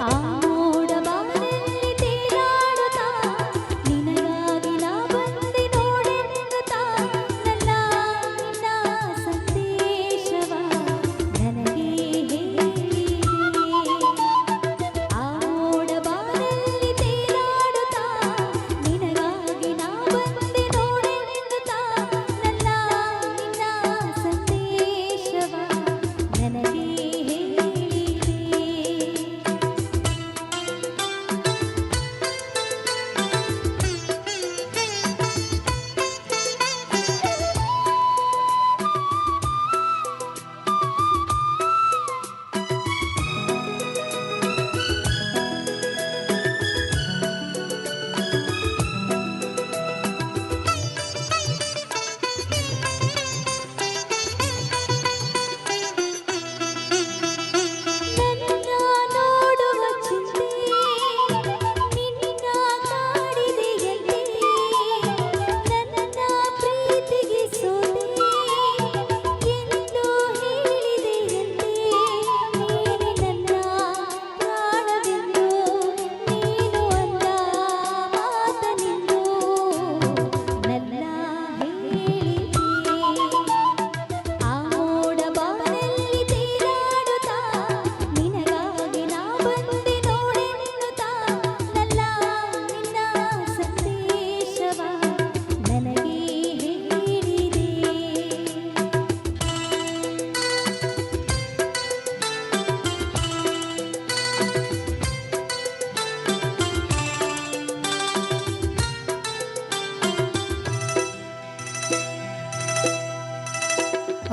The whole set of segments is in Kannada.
啊。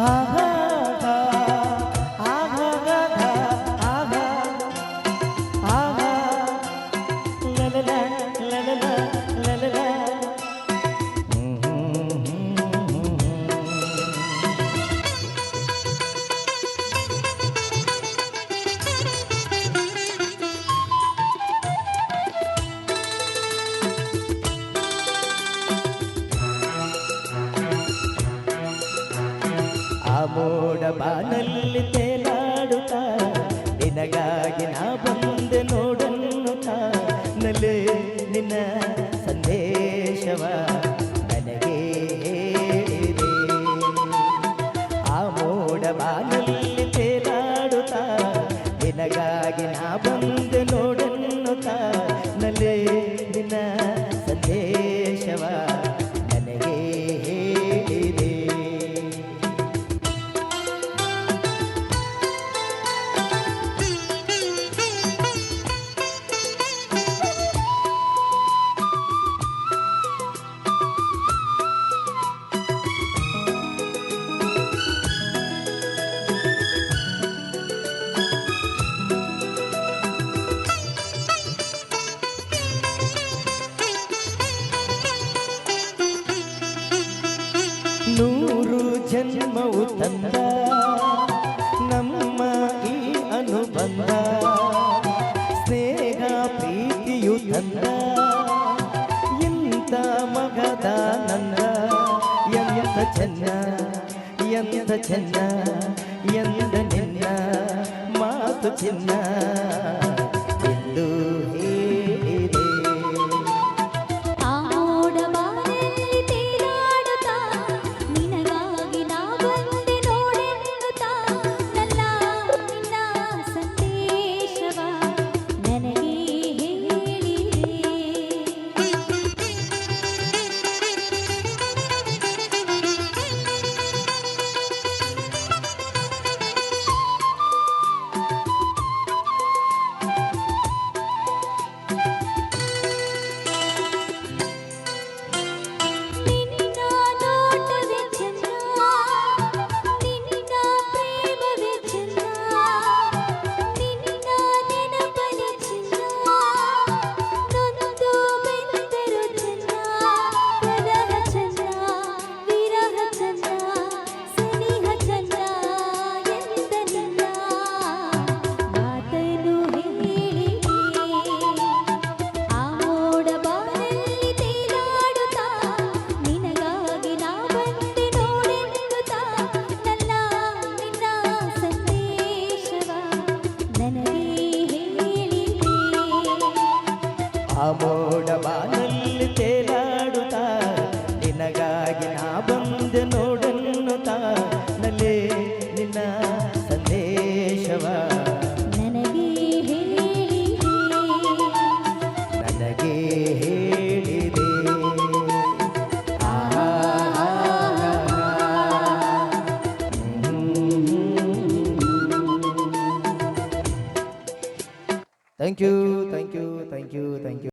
Aha. ಮೋಡ ಬಾನಲ್ಲಿ ತೇಲಾಡುತ್ತ ನಿನಗಾಗಿ ನಾ ಬಂದೆ ನೋಡನ್ನುತ್ತ ನಲೆ ನಿನ್ನ ಸಂದೇಶವ ನನಗೆ ಆ ಮೋಡ ಬಾನಲ್ಲಿ ನೂರು ಜನ್ಮವು ತಂದ. ನಮ್ಮ ಈ ಅನುಬಂಧ ಸ್ನೇಹ ಪ್ರೀತಿಯು ತಂದ. ಎಂತ ಮಗದ ನಂದ ಎಂತ ಚೆನ್ನ ಎಂತ ಚೆನ್ನ ಎಂದ ನಿನ್ನ ಮಾತು ಚಿನ್ನ. ಆ ಮೋಡ ಬಾನಲ್ಲಿ ತೇಲಾಡುತ್ತ ನಿನಗಾಗಿ ನಾ ಬಂದೆ ನೋಡನ್ನುತ್ತ ನಲ್ಲಿ ನಿನ್ನ ಸಂದೇಶವ ನನಗೆ ನನಗೆ ಹೇಳಿದೆ thank you thank you thank you thank you